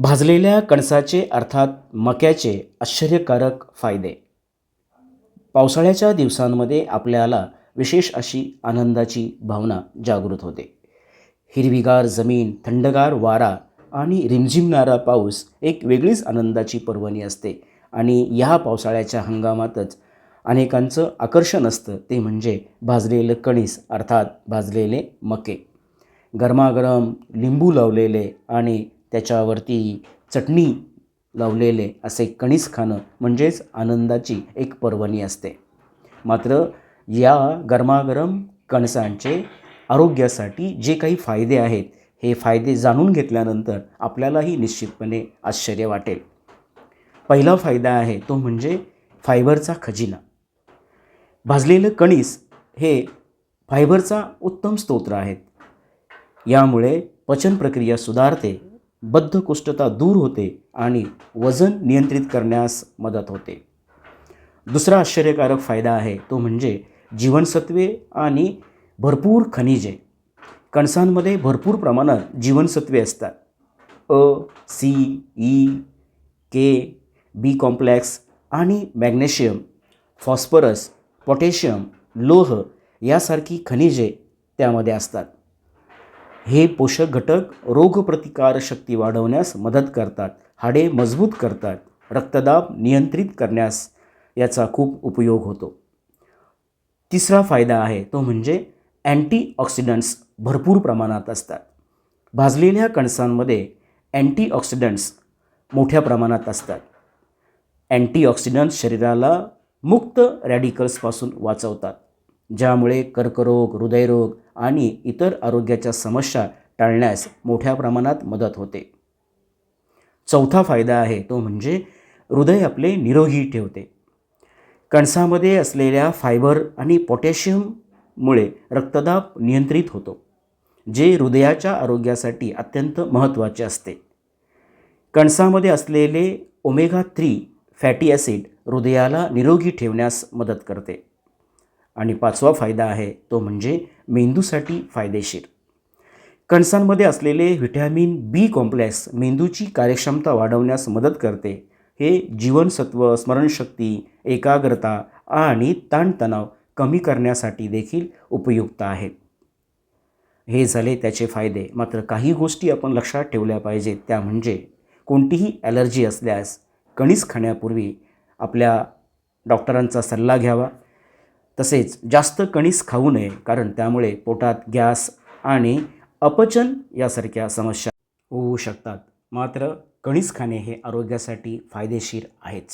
भाजलेल्या कणसाचे अर्थात मक्याचे आश्चर्यकारक फायदे. पावसाळ्याच्या दिवसांमध्ये आपल्याला विशेष अशी आनंदाची भावना जागृत होते. हिरवीगार जमीन थंडगार वारा आणि रिमझिमणारा पाऊस एक वेगळीच आनंदाची पर्वणी असते आणि ह्या पावसाळ्याच्या हंगामातच अनेकांचं आकर्षण असतं ते म्हणजे भाजलेलं कणीस अर्थात भाजलेले मके. गरमागरम लिंबू लावलेले आणि त्याच्यावरती चटणी लावलेले असे कणीस खाणं म्हणजेच आनंदाची एक पर्वणी असते. मात्र या गरमागरम कणसांचे आरोग्यासाठी जे काही फायदे आहेत हे फायदे जाणून घेतल्यानंतर आपल्यालाही निश्चितपणे आश्चर्य वाटेल. पहिला फायदा आहे तो म्हणजे फायबरचा खजिना. भाजलेलं कणीस हे फायबरचा उत्तम स्तोत्र आहेत. यामुळे पचन प्रक्रिया सुधारते बद्धकोष्ठता दूर होते आणि वजन नियंत्रित करण्यास मदत होते. दुसरा आश्चर्यकारक फायदा आहे तो म्हणजे जीवनसत्वे आणि भरपूर खनिजे. कणसांमध्ये भरपूर प्रमाणात जीवनसत्वे असतात. अ C E K B complex आणि मॅग्नेशियम फॉस्फरस पोटॅशियम लोह यासारखी खनिजे त्यामध्ये असतात. हे पोषक घटक रोगप्रतिकारशक्ती वाढवण्यास मदत करतात. हाडे मजबूत करतात. रक्तदाब नियंत्रित करण्यास याचा खूप उपयोग होतो. तिसरा फायदा आहे तो म्हणजे अँटीऑक्सिडंट्स भरपूर प्रमाणात असतात. भाजलेल्या कणसांमध्ये अँटीऑक्सिडंट्स मोठ्या प्रमाणात असतात. अँटीऑक्सिडंट्स शरीराला मुक्त रॅडिकल्सपासून वाचवतात. ज्यामुळे कर्करोग हृदयरोग आणि इतर आरोग्याच्या समस्या टाळण्यास मोठ्या प्रमाणात मदत होते. चौथा फायदा आहे तो म्हणजे हृदय आपले निरोगी ठेवते. कणसामध्ये असलेल्या फायबर आणि पोटॅशियममुळे रक्तदाब नियंत्रित होतो जे हृदयाच्या आरोग्यासाठी अत्यंत महत्त्वाचे असते. कणसामध्ये असलेले ओमेगा थ्री फॅटी ॲसिड हृदयाला निरोगी ठेवण्यास मदत करते. आणि पाचवा फायदा आहे तो म्हणजे मेंदूसाठी फायदेशीर. कणसांमध्ये असलेले व्हिटॅमिन बी कॉम्प्लेक्स मेंदूची कार्यक्षमता वाढवण्यास मदत करते. हे जीवनसत्व स्मरणशक्ती एकाग्रता आणि ताणतणाव कमी करण्यासाठी देखील उपयुक्त आहेत. हे झाले त्याचे फायदे. मात्र काही गोष्टी आपण लक्षात ठेवल्या पाहिजेत. त्या म्हणजे कोणतीही ॲलर्जी असल्यास कणीस खाण्यापूर्वी आपल्या डॉक्टरांचा सल्ला घ्यावा. तसेच जास्त कणीस खाऊ नये कारण त्यामुळे पोटात गॅस आणि अपचन यासारख्या समस्या होऊ शकतात. मात्र कणीस खाणे हे आरोग्यासाठी फायदेशीर आहेच.